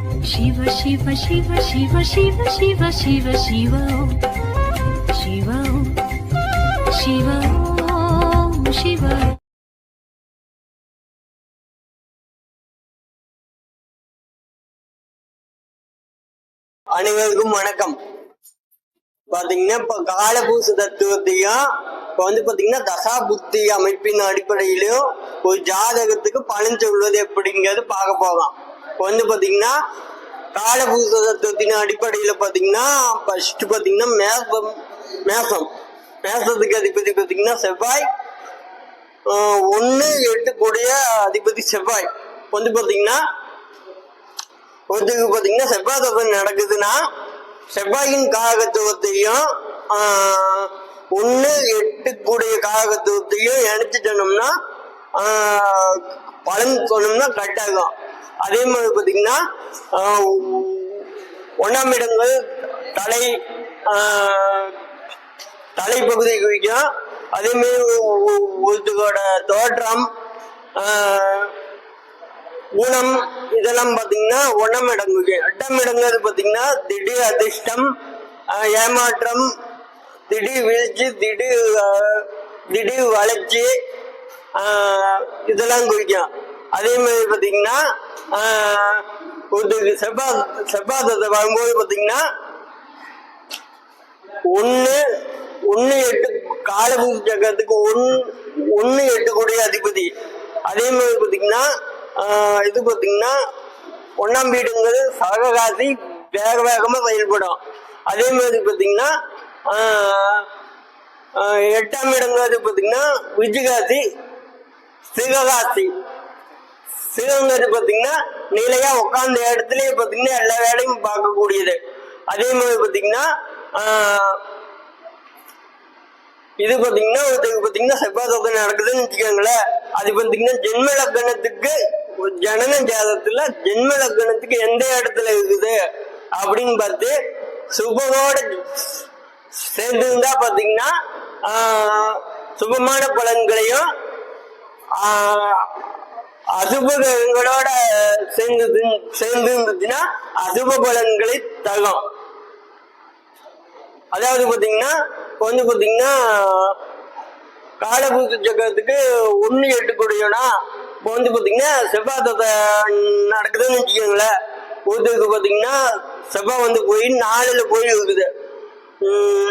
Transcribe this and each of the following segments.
சிவ சிவ சிவ சிவ சிவ சிவ சிவ சிவோ சிவோ சிவோ சிவோ அனைவருக்கும் வணக்கம். பாத்தீங்கன்னா இப்ப காலபூச தத்துவத்தையும் இப்ப வந்து பாத்தீங்கன்னா தசா புத்தி அமைப்பின் அடிப்படையிலும் ஒரு ஜாதகத்துக்கு பலன் சொல்வது எப்படிங்கிறது பார்க்க போகலாம் இப்போ வந்து பார்த்தீங்கன்னா காலபூசத்தின் அடிப்படையில் பார்த்தீங்கன்னா ஃபர்ஸ்ட் பார்த்தீங்கன்னா மேசம் மேசம். மேசத்துக்கு அதிபதி பார்த்தீங்கன்னா செவ்வாய். ஒன்று எட்டு எட்டுக்குடைய அதிபதி செவ்வாய். வந்து பார்த்தீங்கன்னா ஒருத்தருக்கு பார்த்தீங்கன்னா செவ்வாய் தசம் நடக்குதுன்னா செவ்வாயின் காகத்துவத்தையும் ஒன்று எட்டு எட்டுக்குடைய காகத்துவத்தையும் இணைச்சிட்டோம்னா பலன் சொன்னோம்னா கரெக்டாகும் அதே மாதிரி பார்த்தீங்கன்னா ஒன்றாம் இடங்கள் தலை தலைப்பகுதி குறிக்கும். அதேமாரி ஒருத்தரோட தோற்றம் ஊனம் இதெல்லாம் பார்த்தீங்கன்னா ஒன்றாம் இடம் எட்டாம் இடங்கிறது பார்த்தீங்கன்னா திடீர் அதிர்ஷ்டம் ஏமாற்றம் திடீர் வீழ்ச்சி திடீர் திடீர் வளர்ச்சி இதெல்லாம் குறிக்கும். அதே மாதிரி பார்த்தீங்கன்னா ஒரு செவ்வாத செவ்வாதத்தை வரும்போது பார்த்தீங்கன்னா ஒன்று ஒன்று எட்டு காலபு சக்கரத்துக்கு ஒன் ஒன்று எட்டு எட்டுக்கூடிய அதிபதி. அதே மாதிரி பார்த்தீங்கன்னா இது பார்த்தீங்கன்னா ஒன்றாம் வீடுங்கிறது சகராசி வேக வேகமாக செயல்படும். அதே மாதிரி பார்த்தீங்கன்னா எட்டாம் இடங்கிறது பார்த்தீங்கன்னா விஜயகாசி சிவகாசி. சிவங்கிறது பாத்தீங்கன்னா நிலையா உட்கார்ந்த இடத்துலயே பாத்தீங்கன்னா எல்லா வேலையும் பார்க்கக்கூடியது. அதே மாதிரி பாத்தீங்கன்னா இது பாத்தீங்கன்னா ஒருத்தருக்கு பாத்தீங்கன்னா செவ்வாய் தோக்கம் நடக்குதுன்னு வச்சுக்கோங்களேன். அது பாத்தீங்கன்னா ஜென்ம லக்கணத்துக்கு ஜனன ஜாதத்துல ஜென்ம லக்கணத்துக்கு எந்த இடத்துல இருக்குது அப்படின்னு பார்த்து சுபமோட சேர்ந்துருந்தா பாத்தீங்கன்னா சுபமான பலன்களையும் அசுபங்களோட சேர்ந்து சேர்ந்து இருந்துச்சுன்னா அசுப பலன்களை தரும். அதாவது பார்த்தீங்கன்னா இப்போ வந்து பார்த்தீங்கன்னா காலபூச சக்கரத்துக்கு ஒன்று எட்டுக்கூடியனா இப்போ வந்து பார்த்தீங்கன்னா செவ்வாய் நடக்குதுன்னு வச்சுக்கோங்களேன். ஒருத்தருக்கு பார்த்தீங்கன்னா செவ்வாய் வந்து போய் நாளில் போய் இருக்குது.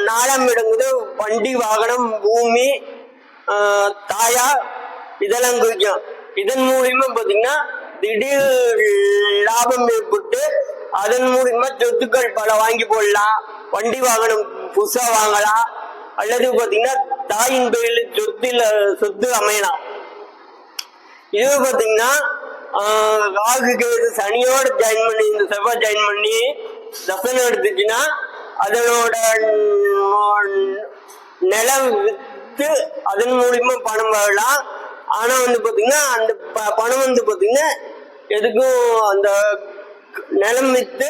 நாலாம் இடங்குது வண்டி வாகனம் பூமி தாயா இதெல்லாம் குறிக்கும் இதன் மூலியமா பாத்தீங்கன்னா திடீர் லாபம் ஏற்பட்டு அதன் மூலியமா சொத்துக்கள் பல வாங்கி போடலாம். வண்டி வாகனம் புதுசா வாங்கலாம். அல்லது பாத்தீங்கன்னா தாயின் பெயரில் சொத்துல சொத்து அமையலாம். இது பாத்தீங்கன்னா ஆஹ், ராகு கேது சனியோட ஜாயின் பண்ணி இந்த செவ்வாய் ஜாயின் பண்ணி தசனம் எடுத்துச்சுன்னா அதனோட ந- நிலம் வித்து அதன் மூலியமா பணம் வரலாம். ஆனா வந்து பாத்தீங்கன்னா அந்த ப- பணம் வந்து பாத்தீங்கன்னா எதுக்கும் அந்த நிலம் வித்து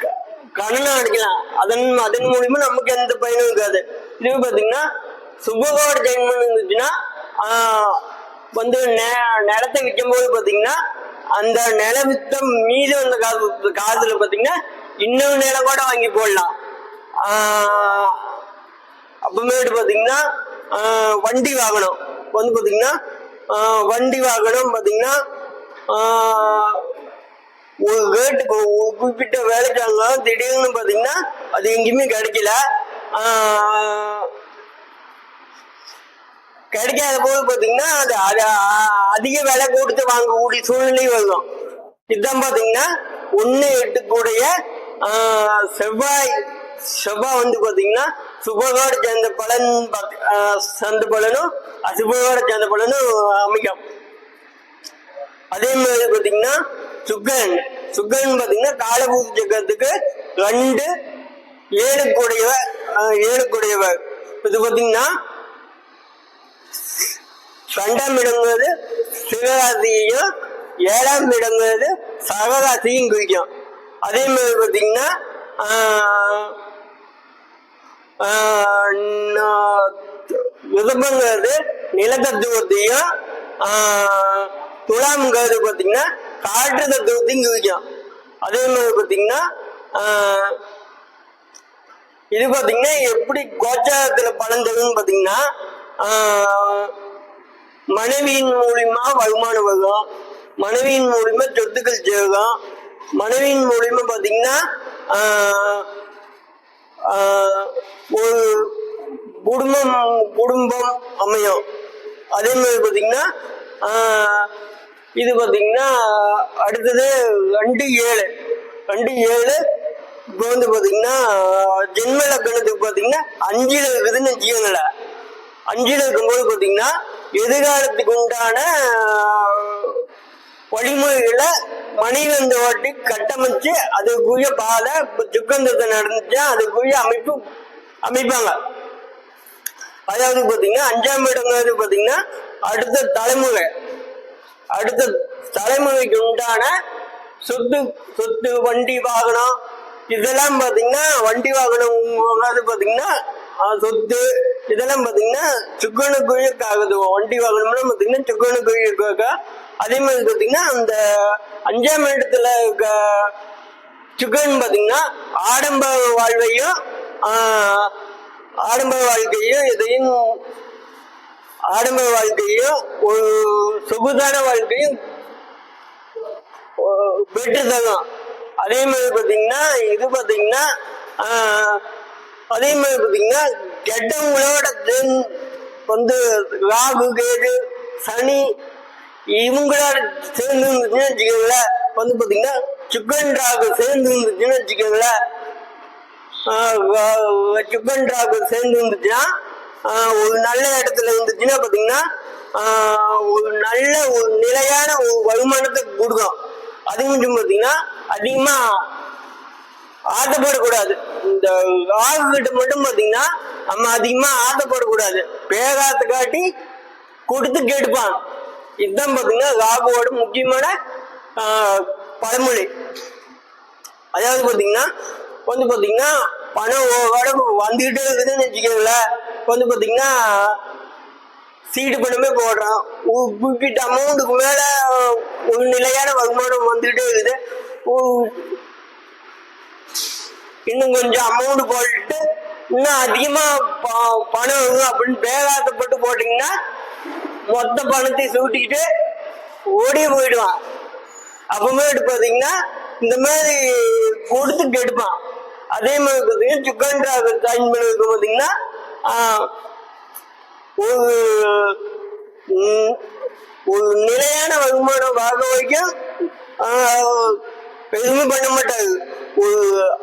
க- கடனை அடைக்கலாம். அதன் அதன் மூலியமா நமக்கு எந்த பயனும் இருக்காது. இது பாத்தீங்கன்னா சுபகோட ஜெயின் இருந்துச்சுன்னா வந்து நெ- நிலத்தை விற்கும் போது பாத்தீங்கன்னா அந்த நில வித்தம் மீது வந்த காசு காசுல பாத்தீங்கன்னா இன்னொரு நிலம் கூட வாங்கி போடலாம். ஆஹ், அப்புறமேட்டு பாத்தீங்கன்னா வண்டி வாங்கணும் வந்து பார்த்திங்கன்னா வண்டி வாகனம் பார்த்திங்கன்னா ஒரு கேட்டு ஒரு குறிப்பிட்ட வேலைக்கு வாங்கினாலும் திடீர்னு பார்த்திங்கன்னா அது எங்கேயுமே கிடைக்கல. கிடைக்காத போது பார்த்தீங்கன்னா அது அது அதிக விலை கொடுத்து வாங்கக்கூடிய சூழ்நிலை வரும். இதுதான் பார்த்தீங்கன்னா ஒன்று எட்டுக்குடைய செவ்வாய் செவ்வாய் வந்து பார்த்தீங்கன்னா சுபகோட சேர்ந்த பலன் பாத்- சேர்ந்த பலனும் அசுபகோட சேர்ந்த பலனும் அமைக்கும் அதே மாதிரி பார்த்தீங்கன்னா சுக்கரன். சுக்கரன் பார்த்தீங்கன்னா காலபூச சக்கரத்துக்கு ரெண்டு ஏழு கூடையவ ஏழு கூடையவர் இது பார்த்தீங்கன்னா ரெண்டாம் இடங்கிறது சிவராசியையும் ஏழாம் இடங்கிறது சகராசியும் குறிக்கும். அதே மாதிரி பார்த்தீங்கன்னா ஆஹ், ஆஹ், நா- நிலத்தத்துவத்தையும் ஆஹ், துலாம்ங்கிறது பார்த்தீங்கன்னா காற்று தத்துவத்தையும் குறிக்கும். அதே மாதிரி பார்த்தீங்கன்னா ஆஹ், இது பார்த்தீங்கன்னா எப்படி கோச்சாரத்தில் பலன் தரும்னு பார்த்தீங்கன்னா ஆஹ், மனைவியின் மூலியமா வருமானம் வரும் மனைவியின் மூலியமா சொத்துக்கள் சேரும் மனைவியின் மூலியமா பார்த்தீங்கன்னா ஆஹ், ஒரு குடும்பம் குடும்பம் அமையும். அதே மாதிரி பார்த்தீங்கன்னா இது பார்த்தீங்கன்னா அடுத்தது ரெண்டு ஏழு. ரெண்டு ஏழு இப்போ வந்து பார்த்தீங்கன்னா ஜென்ம லக்கணத்துக்கு பார்த்தீங்கன்னா அஞ்சில் இருக்குதுன்னு வச்சுக்கோங்களேன். அஞ்சில் இருக்கும்போது பார்த்தீங்கன்னா எதிர்காலத்துக்கு உண்டான வழிமுறைகளை மணிவந்த ஓட்டி கட்டமைச்சு அதுக்குரிய பாதை இப்போ சுக்கந்தத்தை நடந்துச்சா அதுக்குரிய அமைப்பு அமைப்பாங்க. அதாவது பார்த்தீங்கன்னா அஞ்சாம் இடங்கிறது பார்த்தீங்கன்னா அடுத்த தலைமுறை. அடுத்த தலைமுறைக்கு உண்டான சொத்து சொத்து வண்டி வாகனம் இதெல்லாம் பார்த்தீங்கன்னா வண்டி வாகனம் அது பார்த்தீங்கன்னா சொத்து இதெல்லாம் பார்த்தீங்கன்னா சுக்கனுக்குரியக்காகுது வண்டி வாகனம்னா பார்த்தீங்கன்னா சுக்கனுக்குரியக்காக அதே மாதிரி பாத்தீங்கன்னா அந்த அஞ்சாம் இடத்துல இருக்க சுக்கன் பார்த்தீங்கன்னா ஆடம்ப வாழ்வையும் ஆடம்ப வாழ்க்கையும் இதையும் ஆடம்ப வாழ்க்கையும் ஒரு சொகுதான வாழ்க்கையும் ஓ- பெற்று தரும் அதே மாதிரி பார்த்தீங்கன்னா இது பார்த்தீங்கன்னா அதே மாதிரி பார்த்தீங்கன்னா கெட்டவங்களோட சேர்ந்து வந்து ராகு கேது சனி இவங்களோட சேர்ந்து இருந்துச்சுன்னு வச்சுக்கோங்களேன். வந்து பார்த்தீங்கன்னா சுக்கன் ராகு சேர்ந்து இருந்துச்சுன்னு வச்சுக்கோங்களேன். சுக்கன் ராகு சேர்ந்து இருந்துச்சுன்னா ஒரு நல்ல இடத்துல இருந்துச்சுன்னா பார்த்தீங்கன்னா ஒரு நல்ல ஒரு நிலையான ஒரு வருமானத்தை கொடுக்கும். அது மட்டும் பார்த்தீங்கன்னா அதிகமாக ஆசைப்படக்கூடாது இந்த ராகு கிட்ட மட்டும் பார்த்தீங்கன்னா நம்ம அதிகமாக ஆசைப்படக்கூடாது பேகாத்தை காட்டி கொடுத்து கேட்டுப்பான். இதுதான் பார்த்தீங்கன்னா ராகுவோட முக்கியமான பழமொழி. அதாவது பார்த்தீங்கன்னா வந்து பார்த்தீங்கன்னா பணம் ஓட வந்துகிட்டே இருக்குதுன்னு வச்சுக்கோங்களேன் வந்து பார்த்தீங்கன்னா சீடு பணமே போடுறான். குறிப்பிட்ட அமௌண்ட்டுக்கு மேலே ஒரு நிலையான வருமானம் வந்துகிட்டே இருக்குது. இன்னும் கொஞ்சம் அமௌண்ட் போட்டு இன்னும் அதிகமாக ப- பணம் வரும் அப்படின்னு பேகாசப்பட்டு போட்டீங்கன்னா மொத்த பணத்தையும் சூட்டிக்கிட்டு ஓடி போயிடுவான். அப்பவுமே பார்த்தீங்கன்னா இந்த மாதிரி கொடுத்து கெடுப்பான் அதே மாதிரி பார்த்தீங்கன்னா சுக்கன் டிராகர் ஜாயின் பண்ணதுக்கு பார்த்தீங்கன்னா ஒரு ஒரு நிலையான வருமானம் வாங்க வரைக்கும் எதுவுமே பண்ண மாட்டாது ஒரு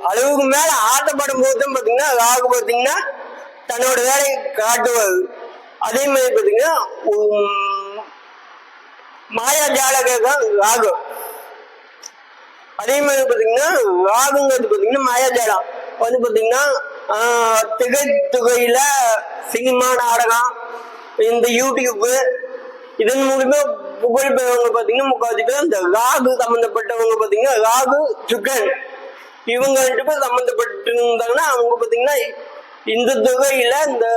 அளவுக்கு மேல ஆட்டப்படும் போது தான் பார்த்தீங்கன்னா ராகு பார்த்தீங்கன்னா தன்னோட வேலையை காட்டுவாரு. அதே மாதிரி பார்த்தீங்கன்னா மாயா மாயா தான் ராகு. அதே மாதிரி பார்த்தீங்கன்னா ராகுங்கிறது பார்த்தீங்கன்னா மாயாஜாலம் வந்து பார்த்தீங்கன்னா திகைத்துகையில திகை சினிமா நாடகம் இந்த யூடியூப்பு இதன் மூலியமா புகழ் பெறவங்க பார்த்தீங்கன்னா முக்கால்வாசி பேர் இந்த ராகு சம்மந்தப்பட்டவங்க பார்த்தீங்கன்னா ராகு சுகன் இவங்க ரெண்டு பேர் சம்மந்தப்பட்டு இருந்தாங்கன்னா அவங்க பார்த்தீங்கன்னா இந்த தொகையில இந்த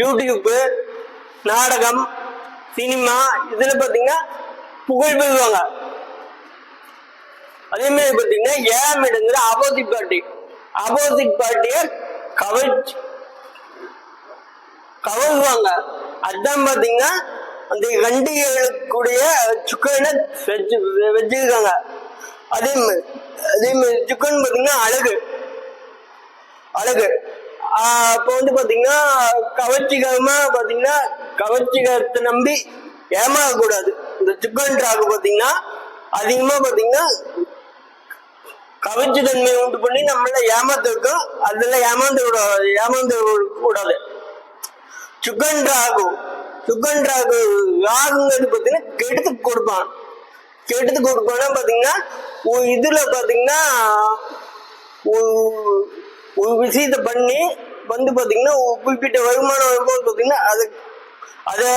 யூடியூப்பு நாடகம் சினிமா இதுல பார்த்தீங்கன்னா புகழ் பெறுவாங்க. அதே மாதிரி பார்த்தீங்கன்னா ஏழாம் இடங்கிற ஆப்போசிட் பார்ட்டி. ஆப்போசிட் பார்ட்டியை கவர்ச்சி கவருவாங்க. அதான் பார்த்தீங்கன்னா அந்த வண்டிகளுக்குடைய சுக்கனை வச்சு வச்சிருக்காங்க. அதே மாதிரி அதே மாதிரி சுக்கன் பார்த்தீங்கன்னா அழகு. அழகு. அப்போ வந்து பார்த்தீங்கன்னா கவர்ச்சிகரமாக பார்த்தீங்கன்னா கவர்ச்சிகரத்தை நம்பி ஏமாறக்கூடாது. இந்த சுக்கன் ராகு பார்த்தீங்கன்னா அதிகமாக பார்த்தீங்கன்னா கவர்ச்சி தன்மையை உண்டு பண்ணி நம்மள ஏமாத்திருக்கோம் அதில் ஏமாந்து விட ஏமாந்து கூடாது சுக்கன் ராகு சுக்கன் யாருங்கிறது ராகுங்கிறது பார்த்தீங்கன்னா கெடுத்து கொடுப்பான். கெடுத்து கொடுப்பான்னா பார்த்தீங்கன்னா ஒரு இதில் பார்த்தீங்கன்னா ஒரு ஒரு விஷயத்தை பண்ணி வந்து பார்த்தீங்கன்னா ஒரு குறிப்பிட்ட வருமானம் வரும்போது பார்த்தீங்கன்னா அது அதை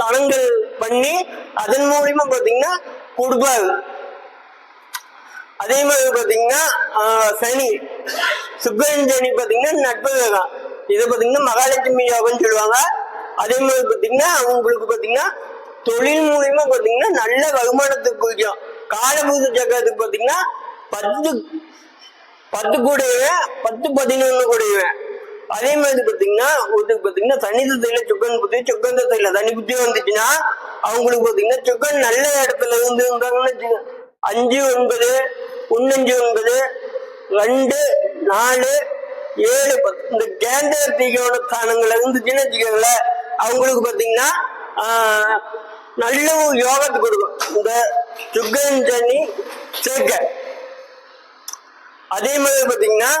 தளங்கள் பண்ணி அதன் மூலியமா பார்த்தீங்கன்னா கொடுப்பாரு. அதே மாதிரி பார்த்தீங்கன்னா சனி. சுக்கரன் சனி பார்த்தீங்கன்னா நட்பு கிரகம் இதை பார்த்தீங்கன்னா மகாலட்சுமி யோகம்னு சொல்லுவாங்க. அதே மாதிரி பார்த்தீங்கன்னா அவங்களுக்கு பார்த்தீங்கன்னா தொழில் மூலியமா பாத்தீங்கன்னா நல்ல வருமானத்துக்கு குறிக்கும் காலபூச சக்கரத்துக்கு பாத்தீங்கன்னா பத்து பத்து கூடையவன் பத்து பதினொன்னு கூடையவன். அதே மாதிரி பாத்தீங்கன்னா ஒருத்தருக்கு பாத்தீங்கன்னா தனித்தத்தையில சுக்கன் புத்தி சுக்கந்தத்தையில தனி புத்தி வந்துச்சுன்னா அவங்களுக்கு பாத்தீங்கன்னா சுக்கன் நல்ல இடத்துல இருந்து இருந்தாங்கன்னு வச்சுக்கோங்க. அஞ்சு ஒன்பது ஒன்னஞ்சு ஒன்பது ரெண்டு நாலு ஏழு பத்து. இந்த கேந்திர தீகோட ஸ்தானங்கள் இருந்துச்சுன்னு வச்சுக்கோங்களேன் அவங்களுக்கு பார்த்தீங்கன்னா நல்ல ஒரு யோகத்தை கொடுக்கும். இந்த சுக்கன் சனி சேர்க்கை. அதே மாதிரி பார்த்தீங்கன்னா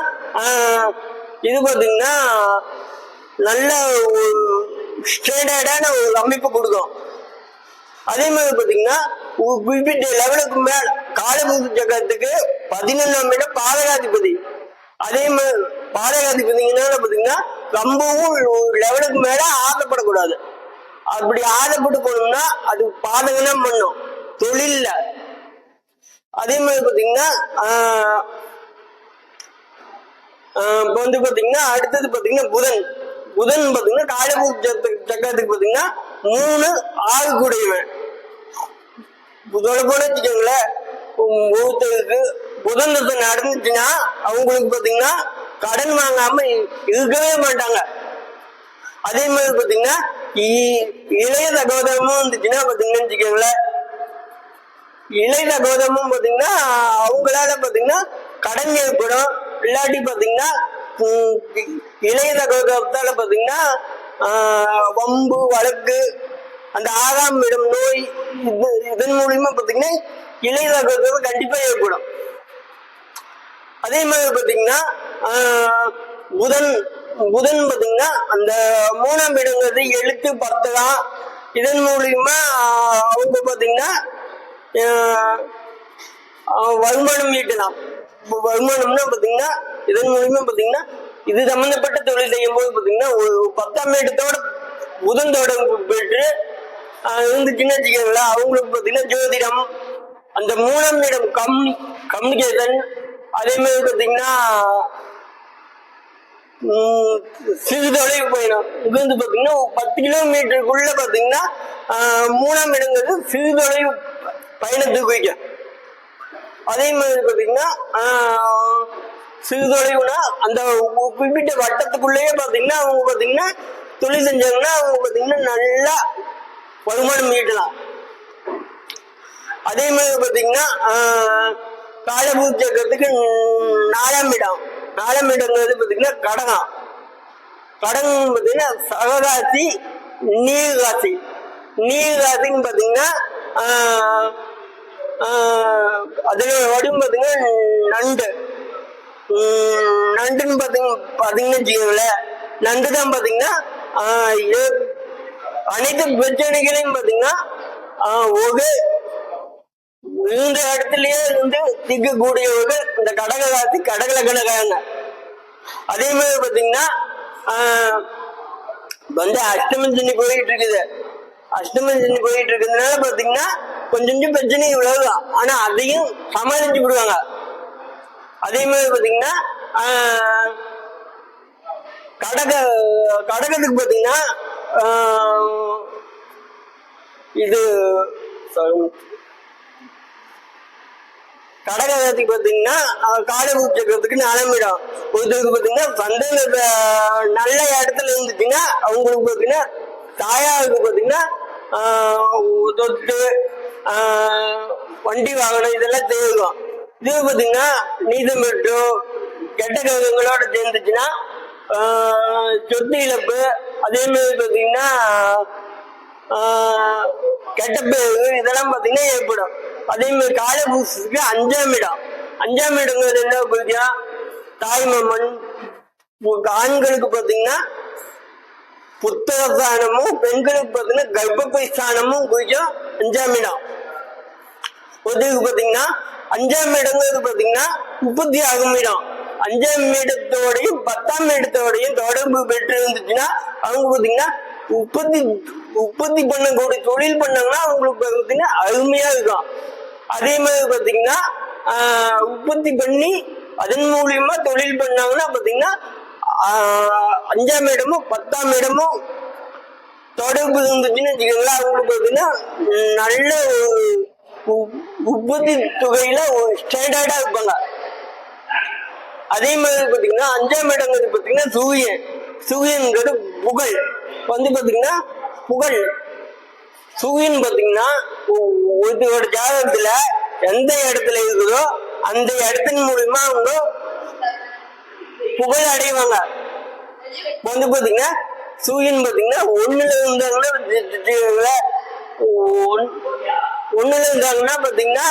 இது பார்த்தீங்கன்னா நல்ல ஒரு ஸ்டாண்டர்டான ஒரு அமைப்பு கொடுக்கும். அதே மாதிரி பார்த்தீங்கன்னா ஒரு குறிப்பிட்ட லெவலுக்கு மேல காலமுக சக்கரத்துக்கு பதினொன்றாம் இடம் பாதகாதிபதி. அதே மாதிரி பாறைகாசி பார்த்தீங்கன்னா பார்த்தீங்கன்னா ரொம்பவும் ஒரு லெவலுக்கு மேல ஆசைப்படக்கூடாது. அப்படி ஆசைப்பட்டு போனோம்னா அது பாதகம் பண்ணும். தொழில்ல. அதே மாதிரி பார்த்தீங்கன்னா இப்போ வந்து பார்த்தீங்கன்னா அடுத்தது பார்த்தீங்கன்னா புதன். புதன் பார்த்தீங்கன்னா காலபூஜ சக்கரத்துக்கு பார்த்தீங்கன்னா மூணு ஆறு கூடையவன் புதன போன வச்சுக்கோங்களேன். ஒருத்தருக்கு புதன் நடந்துச்சுன்னா அவங்களுக்கு பாத்தீங்கன்னா கடன் வாங்காம இருக்கவே மாட்டாங்க. அதே மாதிரி பாத்தீங்கன்னா இ- இளைய சகோதரமும் வந்துச்சுன்னா பாத்தீங்கன்னு வச்சுக்கோங்களேன் இளைய சகோதரமும் பாத்தீங்கன்னா அவங்களால பாத்தீங்கன்னா கடன் ஏற்படும். இல்லாட்டி பாத்தீங்கன்னா உம், இளைய சகோதரத்தால பாத்தீங்கன்னா வம்பு வழக்கு அந்த ஆறாம் இடம் நோய் இது இதன் மூலியமா பாத்தீங்கன்னா இளைய சகோதரம் கண்டிப்பா ஏற்படும். அதே மாதிரி பாத்தீங்கன்னா புதன் புதன் பாத்தீங்கன்னா அந்த மூணாம் இடங்கிறது எழுத்து பத்தலாம் இதன் மூலியமா அவங்க பாத்தீங்கன்னா வருமானம் ஈட்டலாம். வருமானம்னா பாத்தீங்கன்னா இதன் மூலியமா பாத்தீங்கன்னா இது சம்பந்தப்பட்ட தொழில் செய்யும் போது பாத்தீங்கன்னா ஒரு பத்தாம் இடத்தோட புதன் தொடர்பு பெற்று இருந்துச்சுன்னு வச்சுக்கோங்களேன் அவங்களுக்கு பாத்தீங்கன்னா ஜோதிடம் அந்த மூணாம் இடம் கம் கம்யூனிகேஷன் அதே மாதிரி பார்த்தீங்கன்னா சிறு தொலைவு பயணம் இது வந்து பார்த்தீங்கன்னா பத்து கிலோமீட்டருக்குள்ள பார்த்தீங்கன்னா மூணாம் இடங்கிறது சிறு தொலைவு பயணத்துக்கு வைக்கும் அதே மாதிரி பார்த்தீங்கன்னா சிறு தொலைவுனா அந்த குறிப்பிட்ட வட்டத்துக்குள்ளேயே பார்த்தீங்கன்னா அவங்க பார்த்தீங்கன்னா தொழில் செஞ்சாங்கன்னா அவங்க பார்த்தீங்கன்னா நல்லா வருமானம் ஈட்டலாம். அதே மாதிரி பார்த்தீங்கன்னா காலபூர் சக்கரத்துக்கு நாலாம் இடம். நாலாம் இடங்கிறது பார்த்தீங்கன்னா கடகம். கடகம் பார்த்தீங்கன்னா சகராசி நீர்காசி. நீர்காசின்னு பார்த்தீங்கன்னா அதில் வடிவம் பார்த்தீங்கன்னா நண்டு. நண்டுன்னு பார்த்தீங்க பாத்தீங்கன்னு வச்சுக்கோங்களேன். நண்டு தான் பார்த்தீங்கன்னா அனைத்து பிரச்சனைகளையும் பார்த்தீங்கன்னா ஒரு இந்த இடத்துலயே வந்து திக்கக்கூடியவர்கள் இந்த கடக காத்து கடகல கடகாங்க அதே மாதிரி பாத்தீங்கன்னா வந்து அஷ்டமி தண்ணி போயிட்டு இருக்குது அஷ்டமம் தண்ணி போயிட்டு இருக்கிறதுனால பாத்தீங்கன்னா கொஞ்சம் கொஞ்சம் பிரச்சனை இவ்வளவு ஆனா அதையும் சமாளிச்சு விடுவாங்க. அதே மாதிரி பாத்தீங்கன்னா கடக கடகத்துக்கு பாத்தீங்கன்னா இது. கடகத்துக்கு பாத்தீங்கன்னா காலை பூச்சக்கிறதுக்கு நாளமிடம் ஒருத்தருக்கு பாத்தீங்கன்னா சந்தேக நல்ல இடத்துல இருந்துச்சுன்னா அவங்களுக்கு பாத்தீங்கன்னா தாயாருக்கு பாத்தீங்கன்னா தொட்டு வண்டி வாகனம் இதெல்லாம் தேவைக்கும் இது பாத்தீங்கன்னா நீதம் கெட்ட கிரகங்களோட சேர்ந்துச்சுன்னா சொத்து இழப்பு அதே மாதிரி பாத்தீங்கன்னா கெட்ட பேரு இதெல்லாம் பாத்தீங்கன்னா ஏற்படும். அதே மாதிரி காலபூசத்துக்கு அஞ்சாம் இடம். அஞ்சாம் இடங்கிறது என்ன குறிக்கா தாய்மாமன் ஆண்களுக்கு பாத்தீங்கன்னா புத்தக ஸ்தானமும் பெண்களுக்கு பாத்தீங்கன்னா கர்ப்பப்பை ஸ்தானமும் குறிக்கும் அஞ்சாம் இடம். ஒருத்தருக்கு பாத்தீங்கன்னா அஞ்சாம் இடங்கிறது பாத்தீங்கன்னா உற்பத்தி ஆகும் இடம். அஞ்சாம் இடத்தோடையும் பத்தாம் இடத்தோடையும் தொடர்பு பெற்று இருந்துச்சுன்னா அவங்க பாத்தீங்கன்னா உற்பத்தி உற்பத்தி பண்ணக்கூடிய தொழில் பண்ணாங்கன்னா அவங்களுக்கு பார்த்தீங்கன்னா அருமையா இருக்கும். அதே மாதிரி பார்த்தீங்கன்னா உற்பத்தி பண்ணி அதன் மூலியமா தொழில் பண்ணாங்கன்னா பார்த்தீங்கன்னா அஞ்சாம் இடமும் பத்தாம் இடமும் தொடர்பு இருந்துச்சுன்னு வச்சுக்கோங்களேன். அவங்களுக்கு பார்த்தீங்கன்னா நல்ல ஒரு உ- உற்பத்தி தொகையில ஸ்டாண்டர்டா இருப்பாங்க. அதே மாதிரி பார்த்தீங்கன்னா அஞ்சாம் இடங்கிறது பார்த்தீங்கன்னா சூரியன். சூரியன்கிறது புகழ். வந்து பார்த்தீங்கன்னா புகழ். சுகின்னு பார்த்தீங்கன்னா ஒரு ஜாதகத்துல எந்த இடத்துல இருக்குதோ அந்த இடத்தின் மூலியமா அவங்க புகழ் அடைவாங்க. வந்து பாத்தீங்கன்னா சூரியன் பாத்தீங்கன்னா ஒண்ணுல இருந்தாங்கன்னா ஒன்றுல ஒண்ணுல இருந்தாங்கன்னா பாத்தீங்கன்னா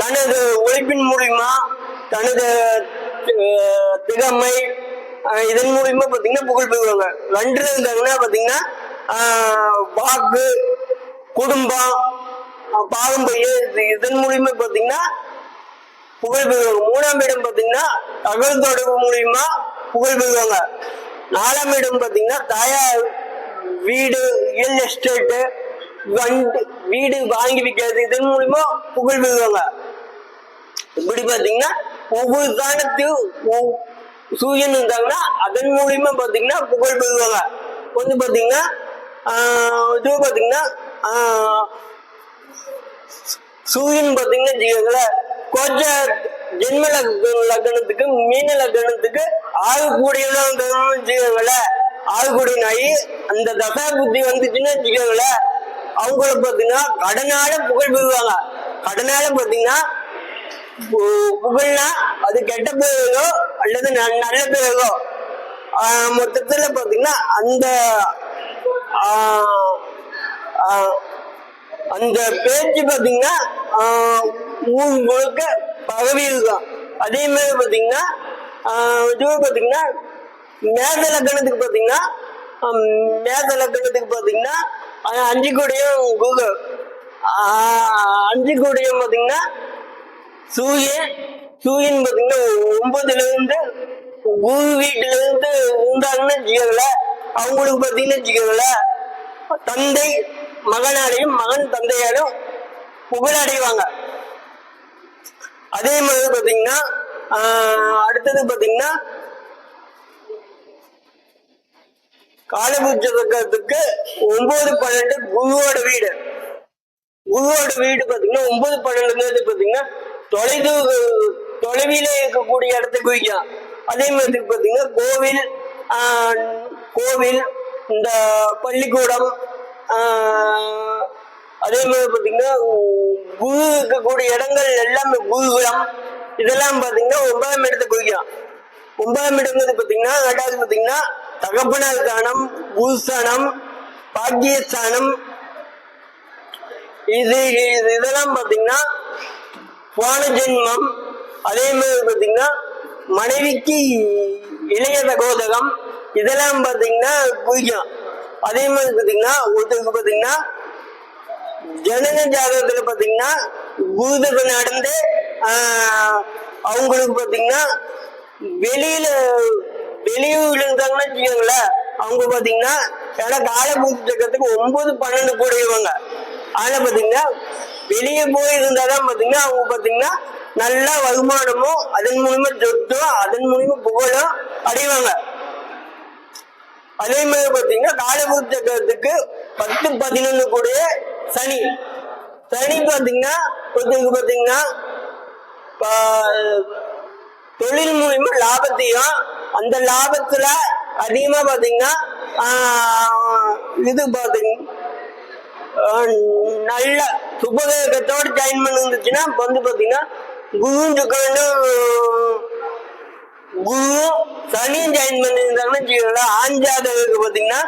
தனது உழைப்பின் மூலியமா தனது திறமை இதன் மூலியமா பாத்தீங்கன்னா புகழ் பெறுவாங்க. ரெண்டுல இருந்தாங்கன்னா பாத்தீங்கன்னா வாக்கு குடும்பம் பாரம்பரிய பாரம்பரியம் இது- இதன் மூலியமா பாத்தீங்கன்னா புகழ் பெறுவாங்க. மூணாம் இடம் பாத்தீங்கன்னா தகவல் தொடர்பு மூலியமா புகழ் பெறுவாங்க. நாலாம் இடம் பாத்தீங்கன்னா தாயார் வீடு ரியல் எஸ்டேட்டு வண்டு வீடு வாங்கி விற்கிறது இதன் மூலியமா புகழ் பெறுவாங்க. இப்படி பாத்தீங்கன்னா ஒவ்வொரு தானத்தையும் சூரியன் இருந்தாங்கன்னா அதன் மூலியமா பாத்தீங்கன்னா புகழ் பெறுவாங்க. வந்து பாத்தீங்கன்னா இது பாத்தீங்கன்னா சூரியன் பாத்தீங்கன்னா வச்சுக்கோங்களேன் கோச்ச ஜென்ம லக்ன லக்னத்துக்கு மீன லக்னத்துக்கு ஆறு கூடியவனும் வச்சுக்கோங்களேன் ஆறு கூடியனாயி அந்த தசா புத்தி வந்துச்சுன்னு வச்சுக்கோங்களேன் அவங்கள பாத்தீங்கன்னா கடனால புகழ் பெறுவாங்க. கடனால பாத்தீங்கன்னா புகழ்னா அது கெட்ட பேரோ அல்லது நல்ல பேரோ? மொத்தத்துல பாத்தீங்கன்னா அந்த அந்த பேச்சு பாத்தீங்கன்னா ஊர் முழுக்க பரவி இருக்கும் அதே மாதிரி பாத்தீங்கன்னா இது பாத்தீங்கன்னா மேத லக்கணத்துக்கு பாத்தீங்கன்னா மேத லக்கணத்துக்கு பாத்தீங்கன்னா அஞ்சு கோடியும் கூகுள் அஞ்சு கோடியும் பாத்தீங்கன்னா சூய சூயின் பாத்தீங்கன்னா ஒன்பதுல இருந்து குரு வீட்டுல இருந்து வச்சுக்கோங்கள அவங்களுக்கு பாத்தீங்கன்னா வச்சுக்கோங்கள தந்தை மகனாலையும் மகன் தந்தையாலும் புகழடைவாங்க. அதே மாதிரி பாத்தீங்கன்னா அடுத்தது பாத்தீங்கன்னா காலபூஜ ஒன்பது பன்னெண்டு குருவோட வீடு. குருவோட வீடு பாத்தீங்கன்னா ஒன்பது பன்னெண்டுங்கிறது பாத்தீங்கன்னா தொலைது தொலைவிலே இருக்கக்கூடிய இடத்தை குறிக்கும் அதே மாதிரி பார்த்தீங்கன்னா கோவில் கோவில் இந்த பள்ளிக்கூடம் அதே மாதிரி பார்த்தீங்கன்னா குரு இருக்கக்கூடிய இடங்கள் எல்லாமே குருகுலம் இதெல்லாம் பார்த்தீங்கன்னா ஒன்பதாம் இடத்தை குறிக்கும் ஒன்பதாம் இடங்கிறது பார்த்தீங்கன்னா ரெண்டாவது பார்த்தீங்கன்னா தகப்பனார் ஸ்தானம் குருஸ்தானம் பாக்கியஸ்தானம். இது இது- இதெல்லாம் பார்த்தீங்கன்னா போன ஜென்மம் அதே மாதிரி பார்த்தீங்கன்னா மனைவிக்கு இளைய சகோதரம் இதெல்லாம் பார்த்தீங்கன்னா குறிக்கும் அதே மாதிரி பார்த்தீங்கன்னா ஒருத்தருக்கு பார்த்தீங்கன்னா ஜனன ஜாதகத்தில் பார்த்தீங்கன்னா பூதத்தை நடந்து அவங்களுக்கு பார்த்தீங்கன்னா வெளியில வெளியூர்ல இருந்தாங்கன்னா வச்சுக்கோங்களேன் அவங்க பார்த்தீங்கன்னா ஏன்னா காலபூர்த்தி சக்கரத்துக்கு ஒன்பது பன்னெண்டு கூடியவங்க ஆனால் பார்த்தீங்கன்னா வெளியே போய் தான் பாத்தீங்கன்னா அவங்க பாத்தீங்கன்னா நல்ல வருமானமும் அதன் மூலியமா சொத்தும் அதன் மூலியமா புகழும் அடைவாங்க. அதே மாதிரி பாத்தீங்கன்னா காலபூர் சக்கரத்துக்கு பத்து பதினொன்னு கூட சனி. சனி பாத்தீங்கன்னா ஒருத்தருக்கு பாத்தீங்கன்னா தொழில் மூலியமா லாபத்தையும் அந்த லாபத்துல அதிகமா பாத்தீங்கன்னா இது பாத்தீங்க நல்ல சுபகிரகத்தோட ஜாயின் பண்ணிருந்துச்சுன்னா இப்போ வந்து பாத்தீங்கன்னா குரு சுக்கரனும் குரு சனியும் ஜாயின் பண்ணியிருந்தாங்கன்னா வச்சுக்கோங்களேன் ஆண் ஜாதகருக்கு பாத்தீங்கன்னா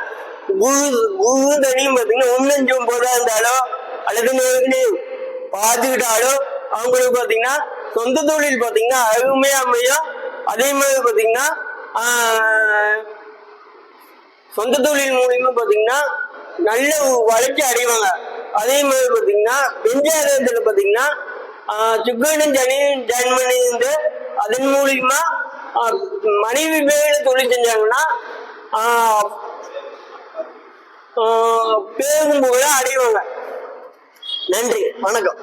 குரு குரு சனியும் பார்த்தீங்கன்னா ஒன்னஞ்சும் போதா இருந்தாலோ அல்லது நேருக்கு பார்த்துக்கிட்டாலோ அவங்களுக்கு பார்த்தீங்கன்னா சொந்த தொழில் பார்த்தீங்கன்னா அருமையா அமையும். அதே மாதிரி பார்த்தீங்கன்னா சொந்த தொழில் மூலியமா பார்த்தீங்கன்னா நல்ல வளர்ச்சி அடைவாங்க. அதே மாதிரி பாத்தீங்கன்னா பெஞ்சாதத்துல பாத்தீங்கன்னா சுக்கனும் ஜனியும் ஜன்மனிந்து அதன் மூலியமா மனைவி பேர தொழில் செஞ்சாங்கன்னா ஆஹ், பேரும் புகழ அடைவாங்க. நன்றி. வணக்கம்.